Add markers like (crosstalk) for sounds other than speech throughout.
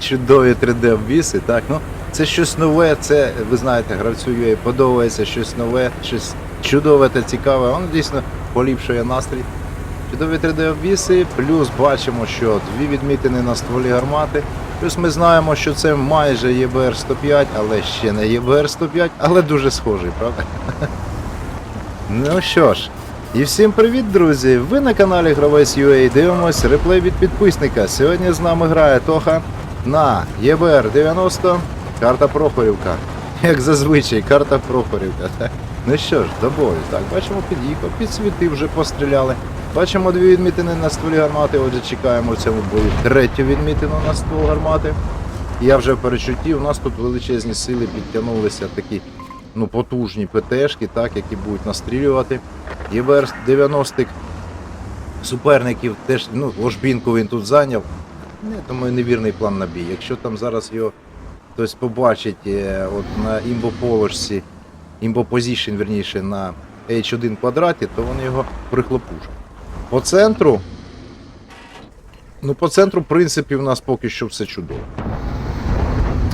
чудові 3D обвіси, так, ну це щось нове, це, ви знаєте, гравцю UA подобається щось нове, щось чудове та цікаве, воно дійсно поліпшує настрій. Чудові 3D обвіси, плюс бачимо, що дві відмітини на стволі гармати. Плюс ми знаємо, що це майже ЄБР 105, але ще не ЄБР 105, але дуже схожий, правда? (laughs) Ну що ж, і всім привіт, друзі! Ви на каналі Гравець UA дивимось реплей від підписника. Сьогодні з нами грає Тоха на ЄБР 90, карта Прохорівка. Як зазвичай, карта Прохорівка. Ну що ж, до бою. Так, бачимо, під'їхав, підсвітив, вже постріляли. Бачимо дві відмітини на стволі гармати, отже чекаємо в цьому бою третю відмітину на ствол гармати. Я вже в у нас тут величезні сили підтягнулися такі ну, потужні ПТшки, так, які будуть настрілювати. ЄБР 90 суперників теж, ну, ложбінку він тут зайняв. Не, думаю, невірний план на бій. Якщо там зараз його хтось побачить е, от на імбоположці, імбопозішн, верніше, на H1 квадраті, то вони його прихлопушать. По центру. Ну, по центру, в принципі, в нас поки що все чудово.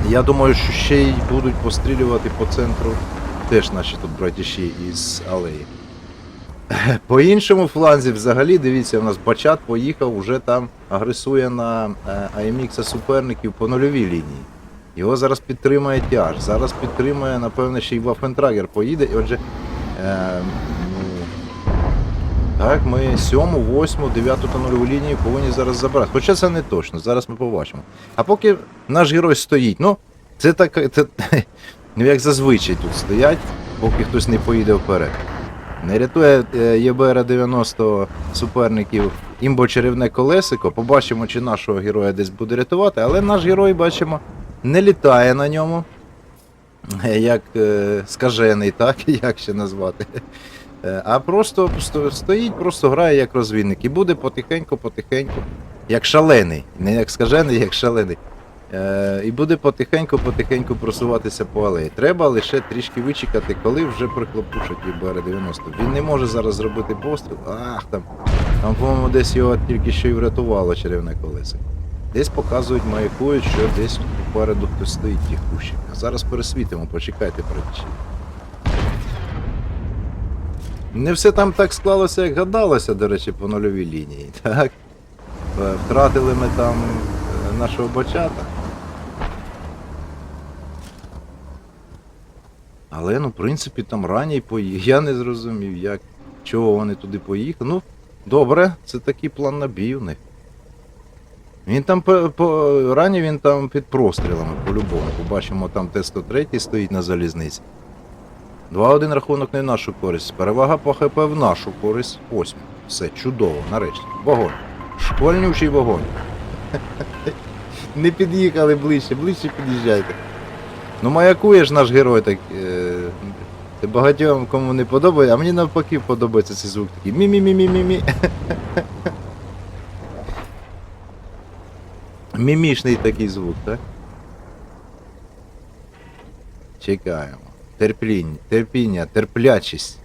Я думаю, що ще й будуть пострілювати по центру теж наші тут братіші із алеї. По іншому фланзі, взагалі, дивіться, у нас Бачат поїхав, уже там агресує на е, АМХ суперників по нульовій лінії. Його зараз підтримує тяж. Зараз підтримує, напевне, ще й Вафентрагер поїде. І отже, е, ну, так, ми 7, 8, 9 та нульову лінію повинні зараз забрати. Хоча це не точно, зараз ми побачимо. А поки наш герой стоїть, ну, це так, це, (laughs) ну як зазвичай тут стоять, поки хтось не поїде вперед. Не рятує е, ЄБР 90 суперників імбо чарівне колесико. Побачимо, чи нашого героя десь буде рятувати, але наш герой, бачимо, не літає на ньому. Е, Як е, скажений, так, (laughs) як ще назвати. А просто стоїть, просто грає як розвідник. І буде потихеньку-потихеньку, як шалений. Не як скажений, як шалений. Е, і буде потихеньку-потихеньку просуватися по алеї. Треба лише трішки вичекати, коли вже приклопушать ібр 90 Він не може зараз зробити постріл. Ах там. Там, по-моєму, десь його тільки що й врятувало чарівне колесо. Десь показують, маякують, що десь попереду хтось стоїть тих кущиках. Зараз пересвітимо, почекайте передачі. Не все там так склалося, як гадалося, до речі, по нульовій лінії. (laughs) Так? Е, Втратили ми там е, нашого бачата. Але, ну, в принципі, там ранній поїхав. (laughs) Я не зрозумів, як, чого вони туди поїхали. Ну, добре, це такий план на бій у них. Він там по, по ранні він там під прострілами, по-любому. Побачимо, там Т-103 стоїть на залізниці. 2-1 рахунок не в нашу користь. Перевага по ХП в нашу користь. Ось. Все, чудово, нарешті. Вогонь. Школьнючий вогонь. (laughs) Не під'їхали ближче, ближче під'їжджайте. Ну маякує ж наш герой так. Е... Багатьом кому не подобається, а мені навпаки подобається цей звук такий. Мі-мі-мі-мі-мі-мі. (laughs) Мімішний такий звук, так? Чекаємо. Терпління, терпіння, терплячість.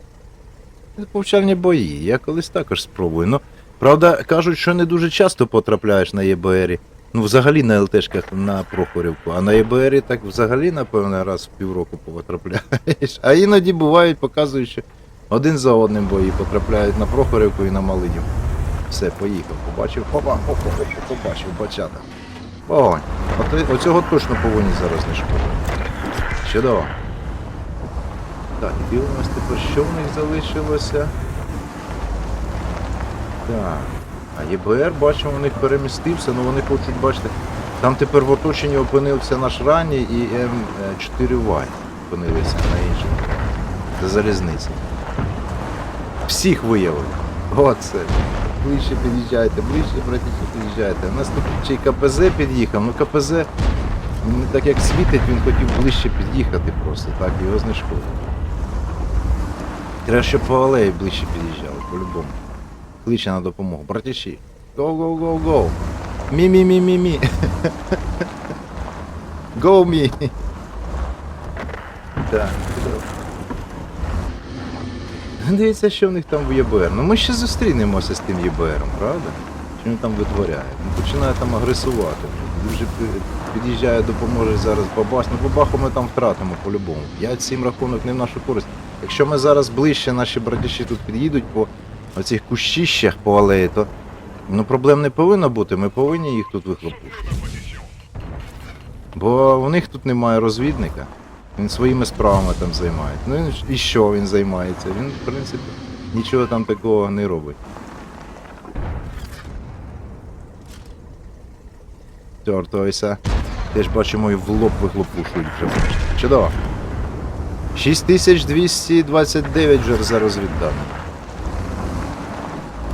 Це повчальні бої. Я колись також спробую. Ну, правда, кажуть, що не дуже часто потрапляєш на ЄБРі. Ну, взагалі на ЛТшках на Прохорівку, а на ЄБРі так взагалі, напевно, раз в півроку потрапляєш. А іноді бувають, показують, що один за одним бої потрапляють на Прохорівку і на Малинів. Все, поїхав, побачив, хопа, хопа, хопа, побачив, бачата. Вогонь. Оцього точно повинні зараз не шкодити. Чудово. Так, дивимось тепер, що в них залишилося. Так. А ЄБР, бачимо, у них перемістився, ну вони хочуть, бачите, там тепер в оточенні опинився наш ранній і М4Y опинилися на іншому. Це залізниця. Всіх виявили. Оце. Ближче під'їжджайте, ближче, братіки, під'їжджайте. У нас тут ще й КПЗ під'їхав, ну КПЗ не так як світить, він хотів ближче під'їхати просто, так, його знешкодили. Треба, щоб по алеї ближче під'їжджали, по-любому. Кличе на допомогу. Братіші. Go. Мі-мі-мі-мі-мі. Go me. (laughs) Так. Дивіться, що в них там в ЄБР. Ну ми ще зустрінемося з тим ЄБРом, правда? Що він там витворяє? Він починає там агресувати. Дуже під'їжджає, допоможе зараз бабах. Ну бабаху ми там втратимо по-любому. 5-7 рахунок не в нашу користь. Якщо ми зараз ближче, наші братіші тут під'їдуть по оцих кущищах по алеї, то ну, проблем не повинно бути, ми повинні їх тут вихлопушити. Бо в них тут немає розвідника. Він своїми справами там займається. Ну і що він займається? Він, в принципі, нічого там такого не робить. Тортойся. Теж бачимо і в лоб вихлопушують вже. Чудово. 6229 вже зараз.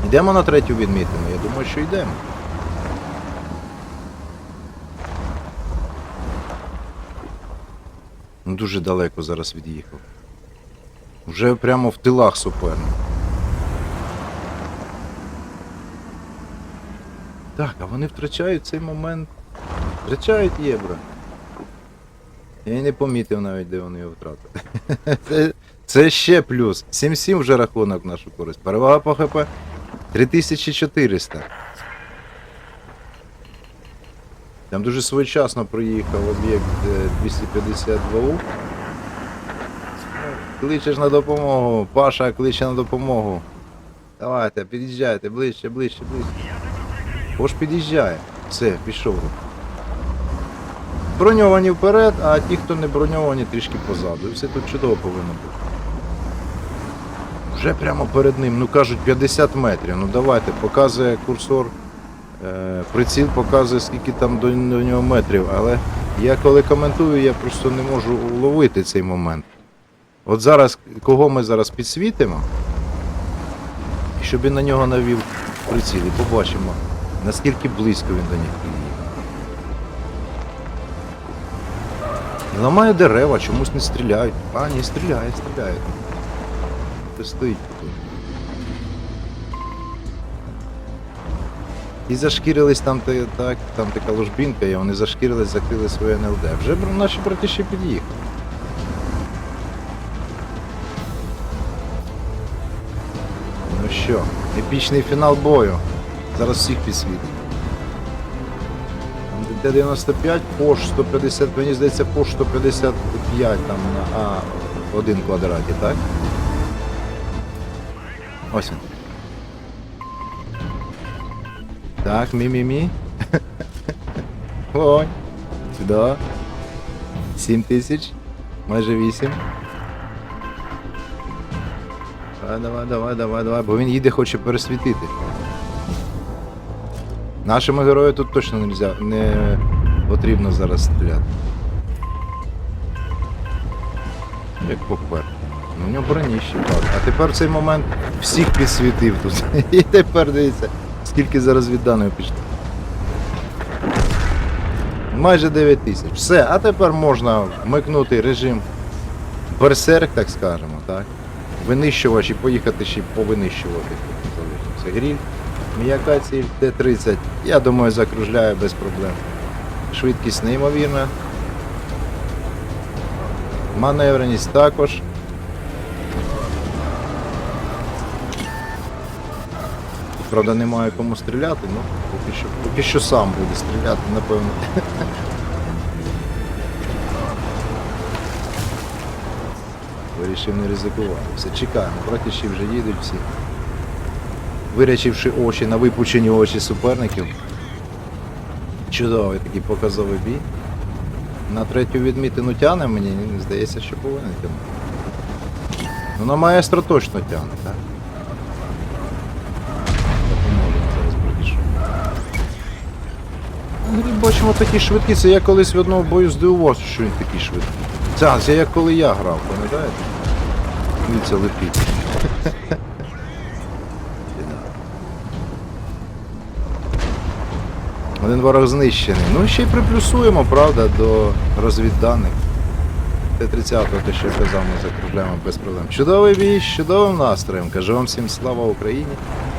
Йдемо на третю відмітину? Я думаю, що йдемо. Ну, Дуже далеко зараз від'їхав. Вже прямо в тилах суперника. Так, а вони втрачають цей момент. Втрачають євро. Я не помітив навіть, де вони його втратили. (laughs) Це, це ще плюс. 7-7 вже рахунок в нашу користь. Перевага по ХП 3400. Там дуже своєчасно проїхав об'єкт е, 252У. Кличеш на допомогу. Паша кличе на допомогу. Давайте, під'їжджайте, ближче, ближче, ближче. Бо під'їжджає. Все, пішов. Броньовані вперед, а ті, хто не броньовані, трішки позаду. І все тут чудово повинно бути. Вже прямо перед ним, ну кажуть 50 метрів. Ну давайте, показує курсор. Е, приціл показує, скільки там до, до нього метрів, але я коли коментую, я просто не можу уловити цей момент. От зараз, кого ми зараз підсвітимо, щоб він на нього навів приціл, і побачимо, наскільки близько він до них під'їхав. Ламає дерева, чомусь не стріляють. А, ні, стріляє, стріляє. Це стоїть. І зашкірились там, так, там така ложбінка, і вони зашкірились, закрили своє НЛД. Вже наші братіші під'їхали. Ну що, епічний фінал бою. Зараз всіх підсвітить. Там Т-95, Пош 150, мені здається, Пош 155 там на А1 квадраті, так? Ось. Так, мі-мі-мі. Ой. Сюди. 7 тисяч. Майже 8. Давай, давай, давай, давай, давай, бо він їде, хоче пересвітити. Нашому герою тут точно нельзя, не потрібно зараз стріляти. Як попер. Ну, у нього броніще, так. А тепер в цей момент всіх підсвітив тут. (laughs) І тепер дивіться, скільки зараз відданої пішло. Майже 9 тисяч. Все, а тепер можна вмикнути режим берсерк, так скажемо, так? Винищувач і поїхати ще повинищувати. Це гріль. М'яка ціль Т-30. Я думаю, закружляє без проблем. Швидкість неймовірна. Маневреність також. Правда, немає кому стріляти, ну поки що, поки що сам буде стріляти, напевно. Вирішив не ризикувати. Все, чекаємо. Братіші вже їдуть всі. Вирячивши очі на випучені очі суперників. Чудовий такий показовий бій. На третю відмітину тяне мені, здається, що повинен тягнути. Ну на маестро точно тягне, так? Бачимо такі швидкі, це я колись в одному бою здивувався, що він такий швидкий. Це, це як коли я грав, пам'ятаєте? Дивіться, летить. (laughs) Один ворог знищений. Ну ще й приплюсуємо, правда, до розвідданих. Т-30, те, що казав, ми закружляємо без проблем. Чудовий бій, чудовим настроєм. Кажу вам всім слава Україні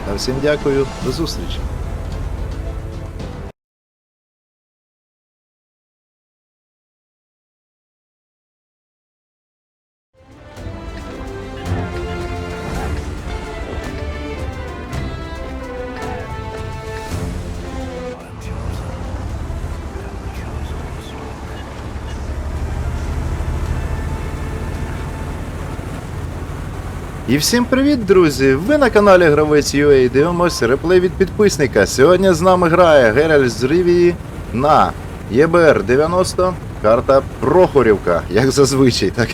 та всім дякую. До зустрічі. І всім привіт, друзі! Ви на каналі Гравець UA дивимося реплей від підписника. Сьогодні з нами грає Геральт з Ривії на ЄБР 90, карта Прохорівка, як зазвичай, так?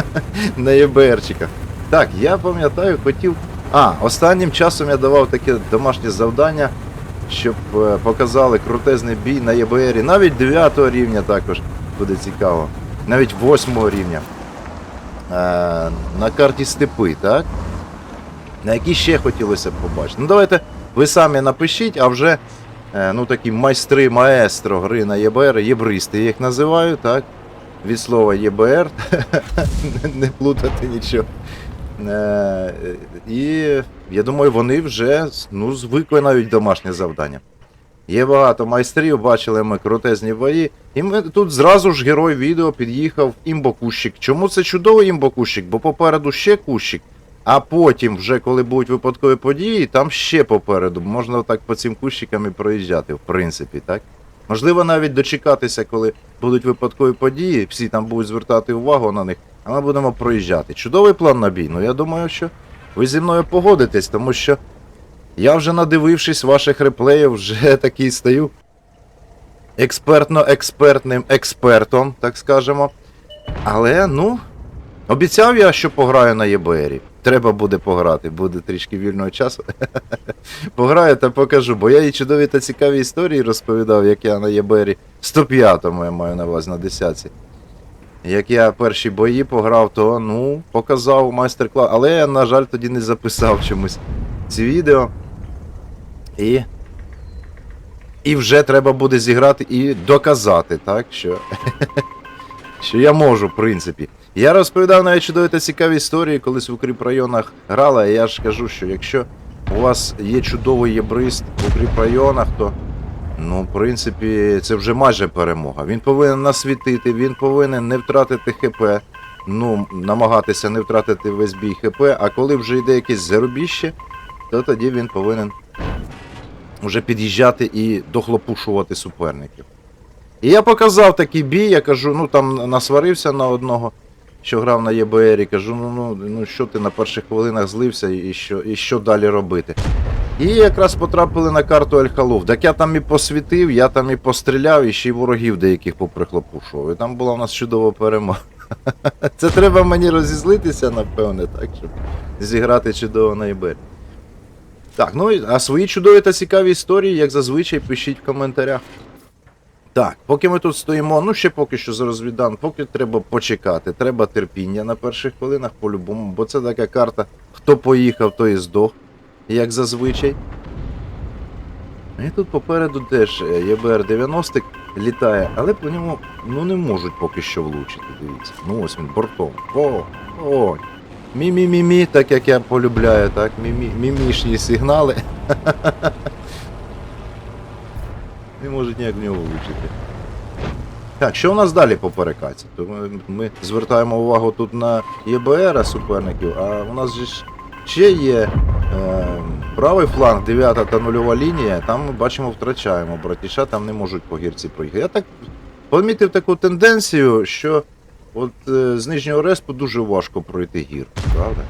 (laughs) на ЄБРчиках. Так, я пам'ятаю, хотів. А, останнім часом я давав таке домашнє завдання, щоб е, показали крутезний бій на ЄБРі. Навіть 9 рівня також буде цікаво. Навіть 8 рівня. Е, на карті степи, так? На які ще хотілося б побачити. Ну давайте ви самі напишіть, а вже е, ну, такі майстри маестро гри на ЄБР, єбристи їх називаю, так? Від слова ЄБР, не- (laughs) не плутати нічого. Е, і я думаю, вони вже ну, звикли навіть домашнє завдання. Є багато майстрів, бачили ми крутезні бої. І ми тут зразу ж герой відео під'їхав імбокущик. Чому це чудовий імбокущик? Бо попереду ще кущик, а потім, вже коли будуть випадкові події, там ще попереду. Можна так по цим кущикам і проїжджати, в принципі, так? Можливо, навіть дочекатися, коли будуть випадкові події, всі там будуть звертати увагу на них, а ми будемо проїжджати. Чудовий план на бій. Ну я думаю, що ви зі мною погодитесь, тому що я вже надивившись ваших реплеїв, вже (laughs) такий стаю експертно-експертним експертом, так скажемо. Але, ну, обіцяв я, що пограю на ЄБРі. Треба буде пограти, буде трішки вільного часу. (laughs) Пограю та покажу, бо я їй чудові та цікаві історії розповідав, як я на ЄБРі 105-му я маю на увазі на 10 Як я перші бої пограв, то ну, показав майстер-клас. Але я, на жаль, тоді не записав чомусь ці відео. І. І вже треба буде зіграти і доказати, так, що. (laughs) що я можу, в принципі. Я розповідав навіть чудові та цікаві історії, колись в укріп районах грала, і я ж кажу, що якщо у вас є чудовий єбрист в укріп районах, то. Ну, в принципі, це вже майже перемога. Він повинен насвітити, він повинен не втратити ХП, ну, намагатися не втратити весь бій ХП, а коли вже йде якесь зарубіще, то тоді він повинен вже під'їжджати і дохлопушувати суперників. І я показав такий бій, я кажу, ну там насварився на одного, що грав на ЄБРі, кажу, ну, ну, ну що ти на перших хвилинах злився і що, і що далі робити. І якраз потрапили на карту Альхалов. Так я там і посвітив, я там і постріляв, і ще й ворогів деяких поприхлопушував. І там була у нас чудова перемога. (laughs) Це треба мені розізлитися, напевне, так, щоб зіграти чудово на ЄБРі. Так, ну а свої чудові та цікаві історії, як зазвичай, пишіть в коментарях. Так, поки ми тут стоїмо, ну ще поки що за розвідан, поки треба почекати, треба терпіння на перших хвилинах по-любому, бо це така карта, хто поїхав, той і здох, як зазвичай. І тут попереду теж е, ЄБР 90 літає, але по ньому ну не можуть поки що влучити, дивіться. Ну ось він бортом. О, о, Мі-мі-мі-мі, так як я полюбляю, так, мімішні сигнали. Не можуть ніяк в нього влучити. Так, що у нас далі по перекаті? То ми, ми звертаємо увагу тут на ЄБР суперників, а у нас ж ще є е, правий фланг, 9 та нульова лінія, там ми бачимо, втрачаємо. Братіша там не можуть по гірці проїхати. Я так помітив таку тенденцію, що От е, з нижнього респу дуже важко пройти гірку, правда?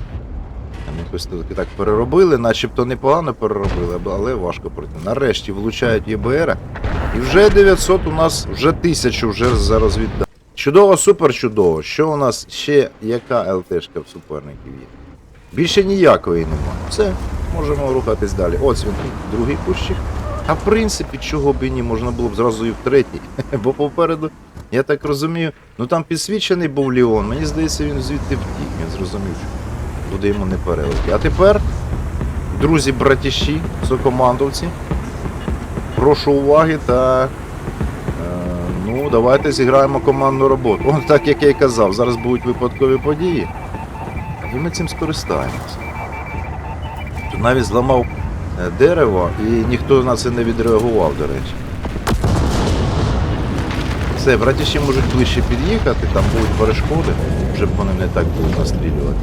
Там якось так, переробили, начебто непогано переробили, але важко пройти. Нарешті влучають ЄБР, і вже 900 у нас, вже 1000 вже зараз віддав. Чудово, супер чудово. Що у нас ще яка ЛТшка в суперників є? Більше ніякої немає. Все, можемо рухатись далі. Ось він, другий кущик. А в принципі, чого б і ні, можна було б зразу і в третій. (laughs) Бо попереду, я так розумію, ну там підсвічений був Ліон. Мені здається, він звідти втік. Він зрозумів, що буде йому не перелити. А тепер, друзі, братіші, сокомандовці, прошу уваги та. е, Ну, давайте зіграємо командну роботу. О, так як я і казав, зараз будуть випадкові події. І ми цим скористаємося. Навіть зламав е, дерево, і ніхто на це не відреагував, до речі. Все, братіші можуть ближче під'їхати, там будуть перешкоди, вже б вони не так будуть настрілювати.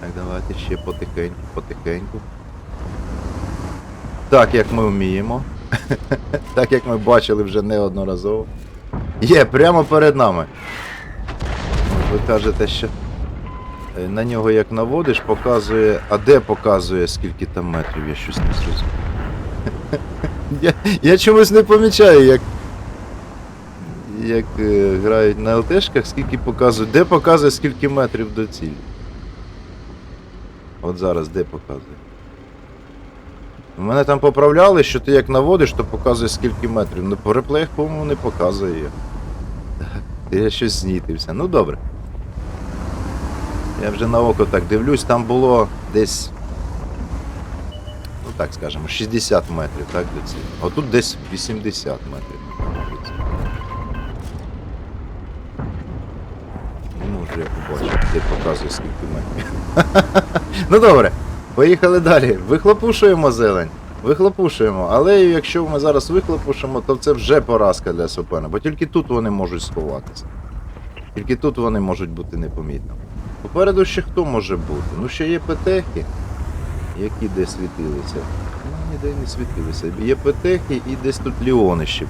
Так, давайте ще потихеньку, потихеньку. Так, як ми вміємо. (laughs) так як ми бачили вже неодноразово. Є, прямо перед нами. ви кажете, що е, на нього як наводиш, показує. А де показує, скільки там метрів, я щось не зрозумів. Я, я чомусь не помічаю, як. Як е, грають на ЛТшках, скільки показує. Де показує, скільки метрів до цілі. От зараз де показує. Мене там поправляли, що ти як наводиш, то показує скільки метрів. Ну по реплеях, по-моєму, не показує. Я щось знітився. Ну добре. Я вже на око так дивлюсь, там було десь. Ну так скажемо, 60 метрів, так, до цілі. А тут десь 80 метрів. Не можу я побачити, де показує скільки метрів. (laughs) ну добре, поїхали далі. Вихлопушуємо зелень. Вихлопушуємо, але якщо ми зараз вихлопушимо, то це вже поразка для суперника, бо тільки тут вони можуть сховатися. Тільки тут вони можуть бути непомітними. Попереду ще хто може бути? Ну ще є петехи, які де світилися. Ну, ніде не світилися. Є петехи і десь тут ліони ще.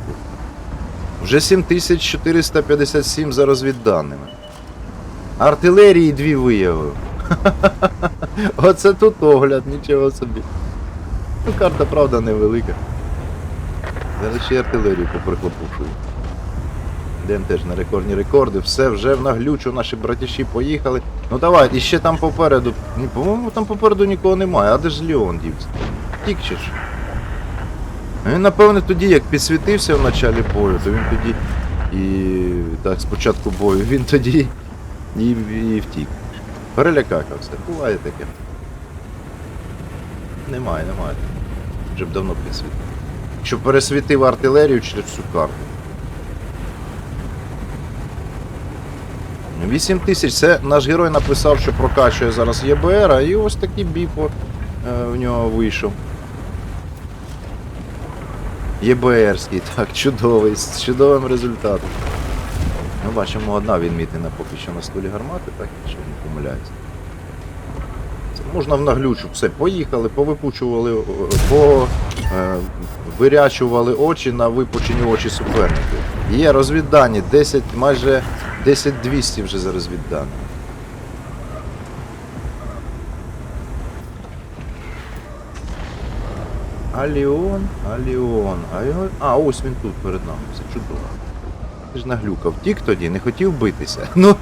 Вже 7457 за розвідданими. Артилерії дві виявив. (laughs) Оце тут огляд, нічого собі. Ну, карта, правда, невелика. Зараз ще артилерію поприхлопушую. Йдемо теж на рекордні рекорди. Все, вже в наглючу наші братіші поїхали. Ну давай, і ще там попереду. По-моєму, там попереду нікого немає, а де ж Леон дівся? Тік чи ж? Він, напевне, тоді, як підсвітився в началі бою, то він тоді і так, спочатку бою, він тоді і, і втік. Перелякався. Буває таке. Немає, немає. Вже б давно підсвітив. Щоб пересвітив артилерію через всю карту. 8 тисяч. Це наш герой написав, що прокачує зараз ЄБР, а і ось такий бій е, в нього вийшов. ЄБРський, (laughs) так, чудовий, з чудовим результатом. Ми бачимо одна відмітина поки що на столі гармати, так, якщо не помиляюсь. Це можна в наглючу. Все, поїхали, повипучували, по е, вирячували очі на випучені очі суперників. Є розвіддані, 10, майже 10-200 вже за розвіддані. Аліон, Аліон, а його. А, ось він тут перед нами, все чудово. Ти ж наглюкав. Тік тоді, не хотів битися. (laughs) Ну,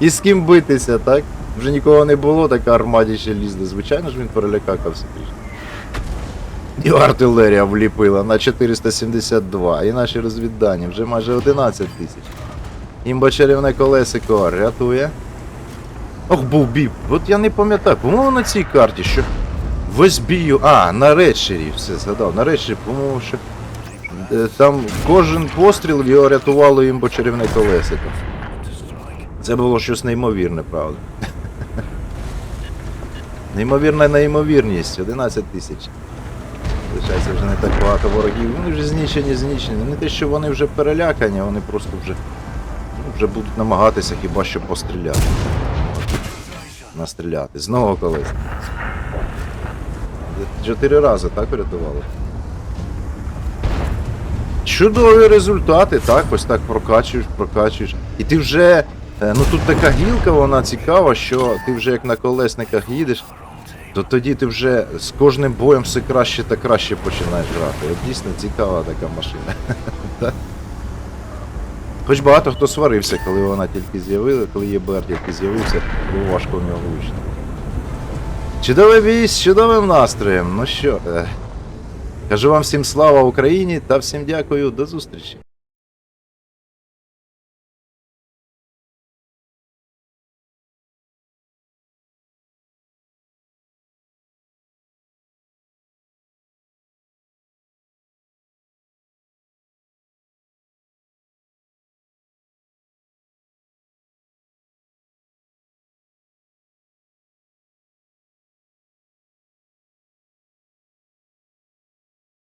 і з ким битися, так? Вже нікого не було, така армаді ще лізли. Звичайно ж він перелякався трішки. І артилерія вліпила на 472. І наші розвіддані вже майже 11 тисяч. Імба чарівне колесико рятує. Ох, був бій. От я не пам'ятаю, по-моєму, на цій карті, що весь бій. А, на редшері, все згадав. На редшері, по-моєму, що. е, Там кожен постріл його рятувало імбо чарівне колесико. Це було щось неймовірне, правда. (laughs) Неймовірна неймовірність, 11 тисяч. Лишається вже не так багато ворогів. Вони вже знищені, знищені. Не те, що вони вже перелякані, вони просто вже, вже будуть намагатися хіба що постріляти. Настріляти. Знову колись. Чотири рази так врятували. Чудові результати, так, ось так прокачуєш, прокачуєш. І ти вже. е, Ну тут така гілка, вона цікава, що ти вже як на колесниках їдеш, то тоді ти вже з кожним боєм все краще та краще починаєш грати. От дійсно цікава така машина. (laughs) Хоч багато хто сварився, коли вона тільки з'явила, коли ЄБР тільки з'явився, було важко в нього влучити. Чудовий бій з чудовим настроєм. Ну що, е, кажу вам всім слава Україні та всім дякую, до зустрічі.